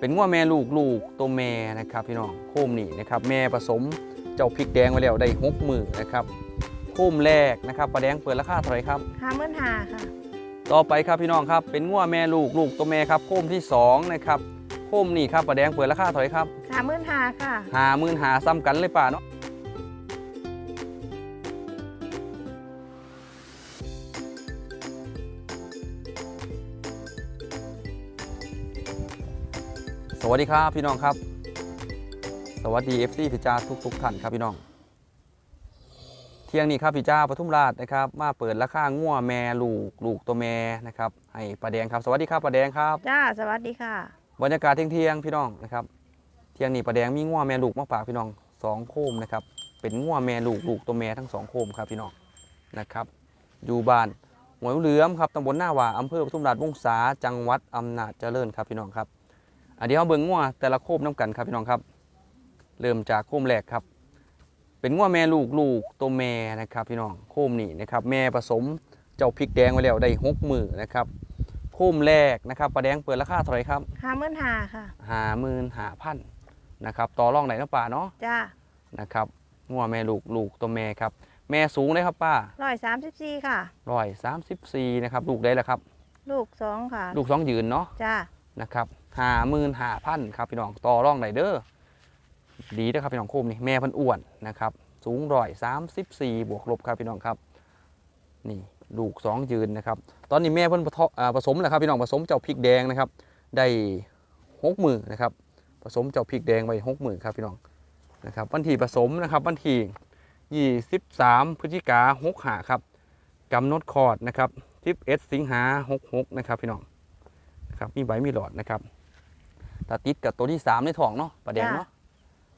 เป็นงัวแม่ลูกลูกตัวแม่นะครับพี่น้องโคมนี่นะครับแม่ผสมเจ้าพริกแดงไว้แล้วได้หกมือนะครับโคมแรกนะครับปลาแดงเปิดราคาเท่าไหร่ครับห้าหมื่นหาค่ะต่อไปครับพี่น้องครับเป็นงัวแม่ลูกลูกตัวแม่ครับโคมที่สองนะครับโคมนี่ครับปลาแดงเปิดราคาเท่าไหร่ครับห้าหมื่นหาค่ะหาหมื่นหาซ้ำกันเลยป่าเนาะ สวัสดีครับพี่น้องครับ สวัสดี FC พิจาทุกทุกๆท่านครับพี่น้อง เที่ยงนี้ครับพี่จ้าปทุมราชนะครับ มาเปิดราคาง่วแม่ลูกลูกตัวแม่นะครับให้ปลาแดงครับ สวัสดีครับปลาแดงครับจ้าสวัสดีค่ะ บรรยากาศเที่ยงๆพี่น้องนะครับ เที่ยงนี้ปลาแดงมีง่วแม่ลูกมาฝากพี่น้องสองโคมนะครับเป็นง่วแม่ลูกลูกตัวแม่ทั้งสองโคมครับพี่น้องนะครับ อยู่บ้านหวยเหลือมครับตำบลหน้าหว่าอำเภอปทุมราชวงศาจังหวัดอำนาจเจริญครับพี่น้องครับอัน เดี๋ยวเราเบิ่งง่วแต่ละโคมน้ำกันครับพี่น้องครับ เริ่มจากโคมแรกครับ เป็นง่วแม่ลูกลูกตัวแม่นะครับพี่น้องโคมนี่นะครับแม่ผสมเจ้าพริกแดงไว้แล้วได้หกมือนะครับโคมแรกนะครับปลาแดงเปิดราคาเท่าไหร่ครับห้าหมื่นหาค่ะหาหมื่นหาพันนะครับต่อรองไหนนะป่าเนาะจ้านะครับงัวแม่ลูกลูกตัวแม่ครับ แม่สูงเลยครับป้าร้อยสามสิบสี่ค่ะร้อยสามสิบสี่นะครับลูกได้แล้วครับ ลูกสองค่ะ ลูกสองยืนเนาะจ้านะครับ หาหมื่นหาพันครับพี่น้องต่อรองไหนเด้อดีนะครับพี่น้องโคมนี่แม่พันอ้วนนะครับสูงร้อยสามสิบสี่บวกลบครับพี่น้องครับนี่ลูกสองยืนนะครับตอนนี้แม่เพิ่นผสมแล้วครับพี่น้องผสมเจ้าพริกแดงนะครับได้หกหมือนนะครับผสมเจ้าพริกแดงไปหกหมือครับพี่น้องนะครับวันที่ผสมนะครับวันที่ยี่สิบสามพฤศจิกาหกหาครับกำหนดคลอดนะครับทิปเอสสิงหาหกหกนะครับพี่น้องนะครับมีใบมีหลอดนะครับ ตาติดกับตัวที่สามในท้องเนาะประเด็นจ้ะเนาะ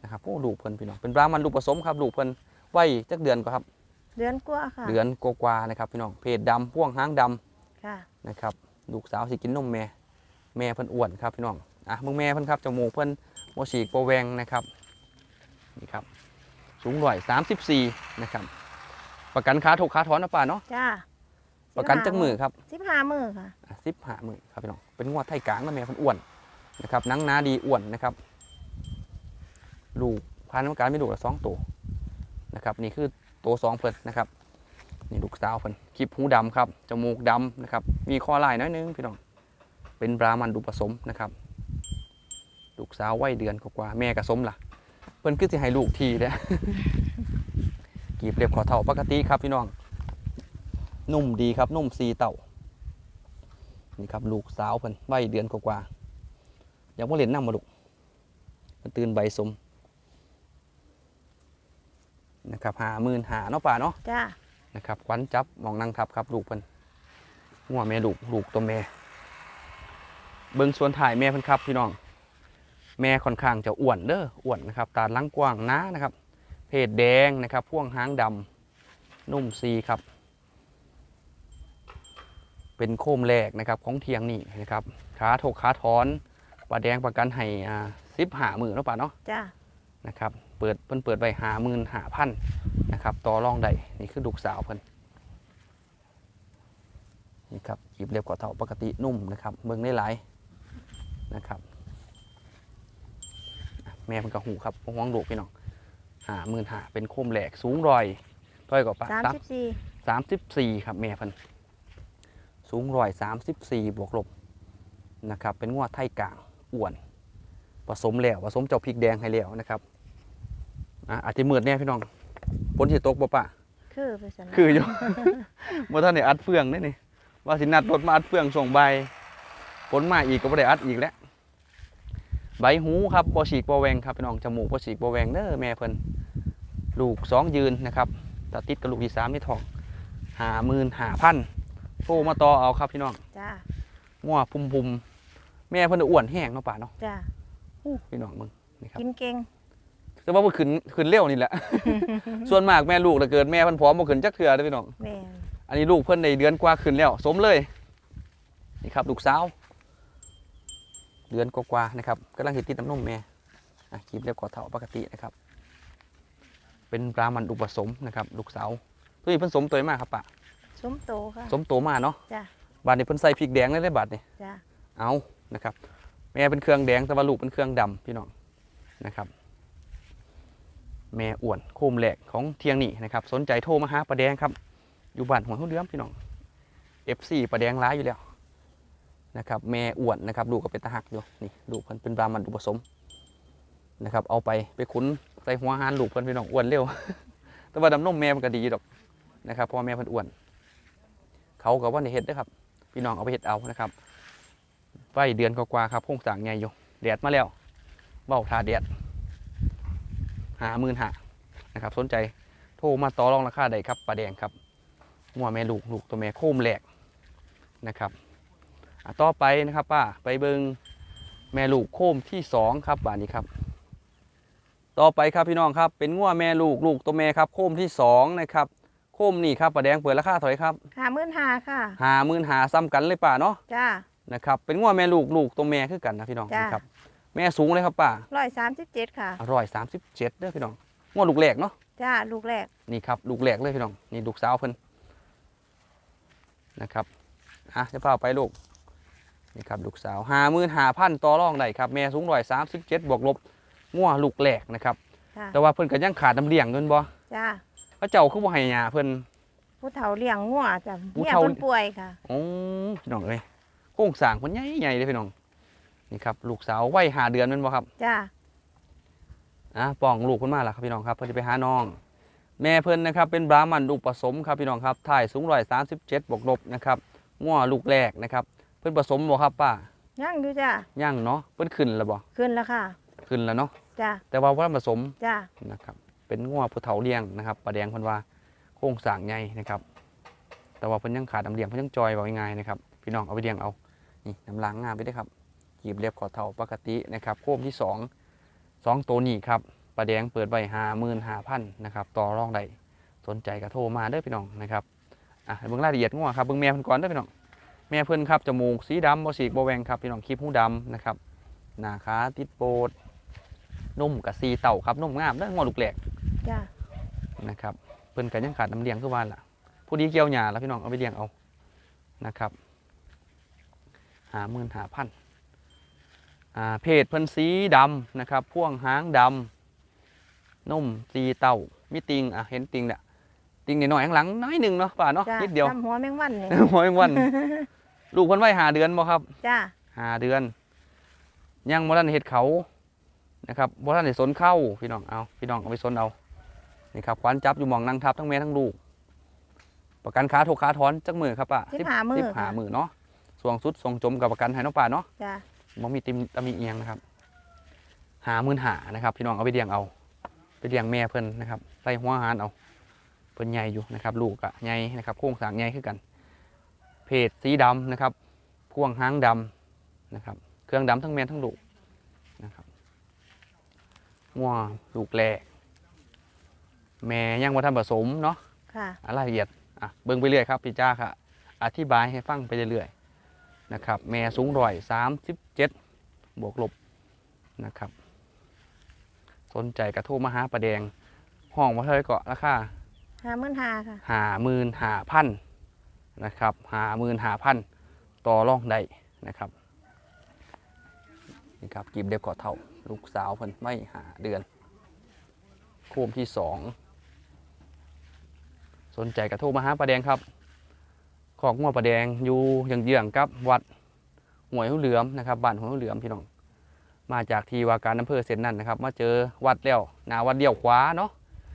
นะครับโอ้ลูกเพิ่นพี่น้องเป็นปลามันลูกผสมครับลูกเพิ่นไว้จักเดือนกว่าครับ เดือนกว่าค่ะ เดือนกว่าๆนะครับพี่น้องเพศดำพ่วงหางดำค่ะนะครับลูกสาวสิกินนมแม่แม่เพิ่นอ้วนครับพี่น้องอะมึงแม่เพิ่นครับจมูกเพิ่นโมฉีกโปรแวงนะครับนี่ครับสูงร้อยสามสิบสี่นะครับ ประกันขาถกขาถอนนะป่าเนาะจ้าประกันจักมือครับสิบห้ามือค่ะสิบห้ามือครับพี่น้องเป็นงวดไทยกลางนะแม่เพิ่นอ้วน นะครับนังหนาดีอ้วนนะครับลูกพันธุ์กรรมการไม่ดูละสองตัวนะครับนี่คือตัวสองเพิ่นนะครับนี่ลูกสาวเพิ่นคลิปหูดำครับจมูกดำนะครับมีคอลายน้อยนึงพี่น้องเป็นบรามันดูผสมนะครับลูกสาววัยเดือนกว่าแม่กระสมล่ะเพิ่นคือสิให้ลูกทีแล้วกีบเรียบขอเท่าปกติครับพี่น้องนุ่มดีครับนุ่มซีเต่านี่ครับลูกสาวเพิ่นวัยเดือนกว่า อยากว่าเล่นน้ำมาลูกมันตื่นใบสมนะครับหาหมื่นหาเนาะป่าเนาะจ้านะครับควันจับมองนั่งทับครับลูกเพิ่นหัวแม่ลูกลูกตัวแม่ เบิ้งส่วนถ่ายแม่เพิ่นครับพี่น้อง แม่ค่อนข้างจะอ้วนเด้ออ้วนนะครับ ตาลังกว้างหนานะครับ เพศแดงนะครับพ่วงหางดำนุ่มซีครับ เป็นโคมแรกนะครับของเทียงนี่นะครับขาถกขาถอน ปลาแดงประกันให้อ่าสิบหามือเนาะป่าเนาะจ้านะครับเปิดเพิ่นเปิดไว้หาหมื่นหาพันนะครับต่อรองได้นี่คือลูกสาวเพิ่นนี่ครับหยิบเรียบกว่าเท่าปกตินุ่มนะครับเบิ่งได้หลายนะครับอะแม่เพิ่นก็หูครับห่วงลูกพี่น้องหาหมื่นหาเป็นโคมแหลกสูงรอยร้อยกว่าปะสามสิบสี่สามสิบสี่ครับแม่เพิ่นสูงร้อยสามสิบสี่บวกลบนะครับเป็นงวดไทยกลาง อ้วนผสมแล้วผสมเจ้าพริกแดงให้แล้วนะครับอะอาจจะมืดแน่พี่น้องฝนสิตกบ่ปะคือไปสนะคืออยู่ เมื่อท่านได้อัดเฟืองนี่นี่ว่าสินัดรถมาอัดเฟืองส่งใบฝนมาอีกก็บ่ได้อัดอีกแล้วใบหูครับบ่ฉีกบ่แหวงครับพี่น้องจมูกบ่ฉีกบ่แหวงเด้อแม่เพิ่นลูกสองยืนนะครับตาติดกับลูกที่สามนี่ทองหาหมื่นหาพันโทรมาต่อเอาครับพี่น้องจ้างัวพุมพุมๆ แม่เพิ่นน่ะอ้วนแห้งเนาะป่าเนาะจ้าอู้พี่น้องมึงนี่ครับกินเก่งแต่ว่ามันขึ้นขึ้นเร็วนี่แหละ ส่วนมากแม่ลูกถ้าเกิดแม่เพิ่นพร้อมบ่ขึ้นจักเทื่อเด้อพี่น้องแม่นอันนี้ลูกเพิ่นในเดือนกว่าขึ้นแล้ว สมเลย นี่ครับลูกสาวเดือนกว่าๆนะครับกำลังเห็นติดน้ำนมแม่อะคีบเรียบกว่าเท่าปกตินะครับ เป็นปลามันอุปสมนะครับ ลูกสาวตัวนี้เพิ่นสมตัวมากครับปะสมโตค่ะสมโตมาเนาะจ้าบาดนี้เพิ่นใส่พริกแดงเลยได้บาดนี่จ้าเอา นะครับแม่เป็นเครื่องแดงแต่ว่าลูกเป็นเครื่องดำพี่น้องนะครับ แม่อ้วนโคมแหลกของเทียงนี่นะครับ สนใจโทรมาหาปลาแดงครับอยู่บ้านหัวเขาเลื้อมพี่น้อง FC ปลาแดงร้ายอยู่แล้วนะครับแม่อ้วนนะครับลูกก็เป็นตาหักอยู่นี่ลูกเพิ่นเป็นบรามันอุปสมนะครับเอาไปไปคุ้นใส่หัวหานลูกเพิ่นพี่น้องอ้วนเร็ว แต่ว่าดำนมแม่มันก็ดีดอกนะครับเพราะว่าแม่เพิ่นอ้วน เขากับว่าในเฮ็ดเด้อครับ พี่น้องเอาไปเฮ็ดเอานะครับ ไว้เดือนกว่าๆครับโครงสร้างใหญ่อยู่แดดมาแล้วเบ้าทาแดดหาหมื่นหานะครับ สนใจโทรมาต่อรองราคาได้ครับปลาแดงครับงัวแม่ลูกลูกตัวแม่โคมแหลกนะครับอะต่อไปนะครับป้าไปเบิงแม่ลูกโคมที่สองครับบ้านนี้ครับ ต่อไปครับพี่น้องครับ เป็นงัวแม่ลูกลูกตัวแม่ครับ โคมที่สองนะครับโคมนี่ครับปลาแดงเปิดราคาเท่าไหร่ครับห้าหมื่นห้าค่ะหาหมื่นหาซ้ำกันเลยป่าเนาะจ้า นะครับ เป็นงัวแม่ลูกลูกตัวแม่คือกันนะพี่น้องจ้ะ นะครับแม่สูงเลยครับป่าร้อยสามสิบเจ็ดค่ะ อร่อยสามสิบเจ็ดเด้อพี่น้องงัวลูกแหลกเนาะจ้า ลูกแรก นี่ครับลูกแหลกเลยพี่น้องนี่ลูกสาวเพิ่นนะครับอะจะพาไปลูกนี่ครับลูกสาวหาหมื่นหาพันต่อรองได้ครับแม่สูงร้อยสามสิบเจ็ดบวกลบงัวลูกแหลกนะครับจ้าแต่ว่าเพิ่นก็ยังขาดน้ำเลี้ยงเงินบ่จ้า พระเจ้าคือบ่ให้ยาเพิ่น ผู้เฒ่าเลี้ยงงัวจ้ะผู้เมียเฒ่า คนป่วยค่ะ โอ้พี่น้องเอ้ย โครงสร้างเพิ่นใหญ่ๆเลยพี่น้อง นี่ครับลูกสาววัยหาเดือนแม่นบ่ครับ จ้าอะป้องลูกเพิ่นมาแล้วครับพี่น้องครับเพิ่นจะไปหาน้อง แม่เพิ่นนะครับเป็นบราหมันลูกผสมครับพี่น้องครับถ่ายสูงร้อยสามสิบเจ็ดบวกลบนะครับง้อลูกแรกนะครับ เพิ่นผสมบ่ครับป้ายังอยู่จ้าย่างเนาะเพิ่นขึ้นแล้วบ่ขึ้นแล้วค่ะ ขึ้นแล้วเนาะจ้าแต่ว่าว่าผสมจ้านะครับเป็นง้อผู้เฒ่าเลี้ยงนะครับปลาแดงเพิ่นว่าโครงสร้างใหญ่นะครับ แต่ว่าเพิ่นยังขาดน้ำเลี้ยงเพิ่นยังจอยว่าง่ายๆนะครับ พี่น้องเอาไปเลี้ยงเอานี่น้ำล้างงามไปเด้อครับกีบเรียบขอเท่าปกตินะครับโคมที่สองสองตัวนี้ครับปลาแดงเปิดไว้หาหมื่นหาพันนะครับต่อรองได้สนใจก็โทรมาเด้อพี่น้องนะครับอะเบิ่งรายละเอียดงัวครับเบิ่งแม่เพิ่นก่อนเด้อพี่น้องแม่เพิ่นครับจมูกสีดำบ่สีกบ่แหวงครับพี่น้องคลิปหูดำนะครับหน้าขาติดโปดนุ่มกับสีเต่าครับนุ่มงามเด้องัวลูกแหลกจ้านะครับเพิ่นก็ยังขาดน้ำเลี้ยงคือว่าล่ะผู้ดีเกี่ยวหญ้าแล้วพี่น้องเอาไปเลี้ยงเอานะครับ หาหมื่นหาพันอ่าเพศเพิ่นสีดำนะครับพ่วงหางดำนุ่มสีเต่ามีติงอะเห็นติงเนี่ยติงนิดหน่อยข้างหลังน้อยหนึ่งเนาะป่าเนาะจ้านิดเดียวทำหัวแมงวันนี่หัวแมงวัน ลูกเพิ่นไว้หาเดือนบ่ครับจ้าหาเดือน ยังบ่ทันเฮ็ดเขานะครับบ่ทันได้สนเข้าพี่น้องเอาพี่น้องเอาไปสนเอานี่ครับควันจับอยู่หมองนั่งทับทั้งแม่ทั้งลูกประกันขาถูกขาถอนจักมือครับป้าสิบห้ามือสิบหาค่ะมือเนาะ ส่วงสุดส่วงจมกับประกันให้เน้องป้าเนาะจ้าบ่มีติมตะมีเอียงนะครับ หาหมื่นหานะครับ พี่น้องเอาไปเลี้ยงเอา ไปเลี้ยงแม่เพิ่นนะครับใส่หัวอาหารเอา เพิ่นใหญ่อยู่นะครับ ลูกอะใหญ่นะครับโครงสร้างใหญ่คือกัน เพศสีดำนะครับพ่วงหางดำนะครับ เครื่องดำทั้งแม่ทั้งลูกนะครับงัวลูกแรกแม่ยังว่าท่านผสมเนาะค่ะอะรายละเอียดอะเบิ่งไปเรื่อยครับพี่จ้าค่ะ อธิบายให้ฟังไปเรื่อยๆ นะครับ แม่สูงร้อยสามสิบเจ็ดบวกลบนะครับ สนใจกระโทรมาหาประแดง ห้องมาเท่าไหรเกาะราคาห้าหมื่นห้าค่ะหาหมื่นหาพันนะครับหาหมื่นหาพันต่อรองได้นะครับนี่ครับกีบเด็บเกาะเท่า ลูกสาวเพิ่นไม่หาเดือนโคมที่สองสนใจกระโทรมาหาประแดงครับ ขอกงัวประแดงอยู่อย่างเยื้องๆกับวัดหวยหูเหลือมนะครับบ้านหวยหูเหลือมพี่น้อง มาจากที่ว่าการอำเภอเสร็จนั่นนะครับ มาเจอวัดแล้วหนาวัดเดียวขวาเนาะ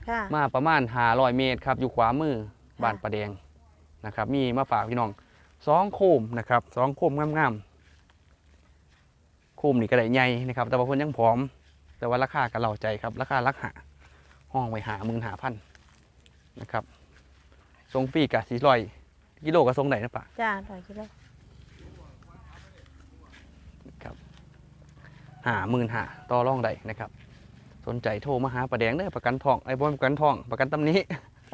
ค่ะมาประมาณ500เมตรครับอยู่ขวามือค่ะบ้านประแดงนะครับ มีมาฝากพี่น้องสองโคมนะครับสองโคมงามๆโคมนี่ก็ได้ใหญ่นะครับ แต่ว่าเพิ่นยังผอม แต่ว่าราคาก็เราใจครับ ราคารักหาห้องไว้หาหมื่นหาพันนะครับทรงฟรีกับสี่ร้อย กิโลก็ทรงไหนนะปะจ้าร้อยกิโลหาหมื่นหาต่อรองได้นะครับ สนใจโทรมาหาประแดงเด้อประกันทองไอ้บอประกันทอง ประกันตำหนี้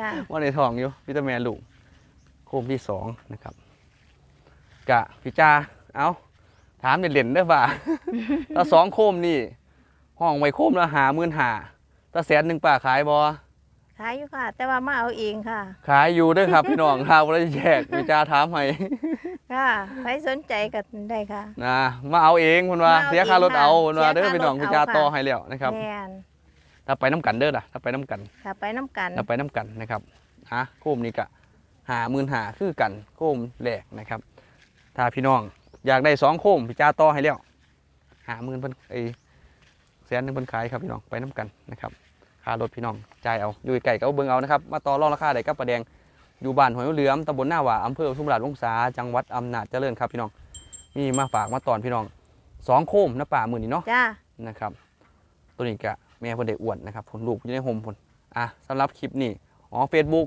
จ้าว่าในทองอยู่วิตามินลูกโคมที่สองนะครับกะพี่จาเอาถามเด่นๆได้อป่ะถ้าสองโคมนี่ ห้องไว้โคมละหาหมื่นหาถ้าแสนหนึ่งป่าขายบอ ขายอยู่ค่ะ แต่ว่ามาเอาเองค่ะ ขายอยู่เด้วยครับ พี่น้องครับบ่ได้แยกวิจาถามให้ค่ะใครสนใจก็ได้ค่ะนะมาเอาเองเพิ่นว่ามาเอาเสียค่ารถเอาเองเพิ่นว่าค่ะเด้อเสียค่ารถพี่น้องวิจาเอาค่ะต่อให้แล้วนะครับแมนถ้าไปน้ำกันเด้อล่ะถ้าไปน้ำกันถ้าไปน้ำกันถ้าไปน้ำกันนะครับฮะโคมนี่ก็หาหมื่นหาคือกันโคมแหลกนะครับ ถ้าพี่น้องอยากได้สองโคมพี่จ้าต่อให้แล้วหาหมื่นเพิ่นไอแสนหนึงเพิ่นขายครับพี่น้องไปน้ำกันนะครับ ค่ารถพี่น้องจ่ายเอาอยู่ไก่ก็เอาเบิ่งเอานะครับมาต่อรองราคาได้กับประแดงอยู่บ้านหอยเหลือมตำบลหน้าหว่าอำเภอทุ่งราชวงศาจังหวัดอำนาจเจริญครับพี่น้องมีมาฝากมาตอนพี่น้องสองโคมนะป่ามือนี้เนาะจ้านะครับ ตัวนี้กะแม่เพิ่นได้อ้วนนะครับผลลูกอยู่ในโฮมผลอะสำหรับคลิปนี้อ๋อ Facebook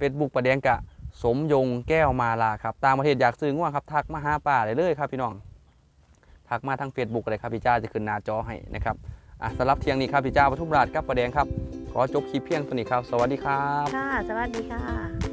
Facebook ประแดงกะสมยงแก้วมาลาครับต่างประเทศอยากซื้อง่วงครับทักมาหาป้าได้เลยครับพี่น้องทักมาทาง Facebook เลยครับพี่จ้าจะขึ้นหน้าจอให้นะครับ อะสำหรับเที่ยงนี้ครับพี่เจ้าปทุมราชกับประแดงครับ ขอจบคลิปเพียงตัวนี้ครับ สวัสดีครับ ค่ะ สวัสดีค่ะ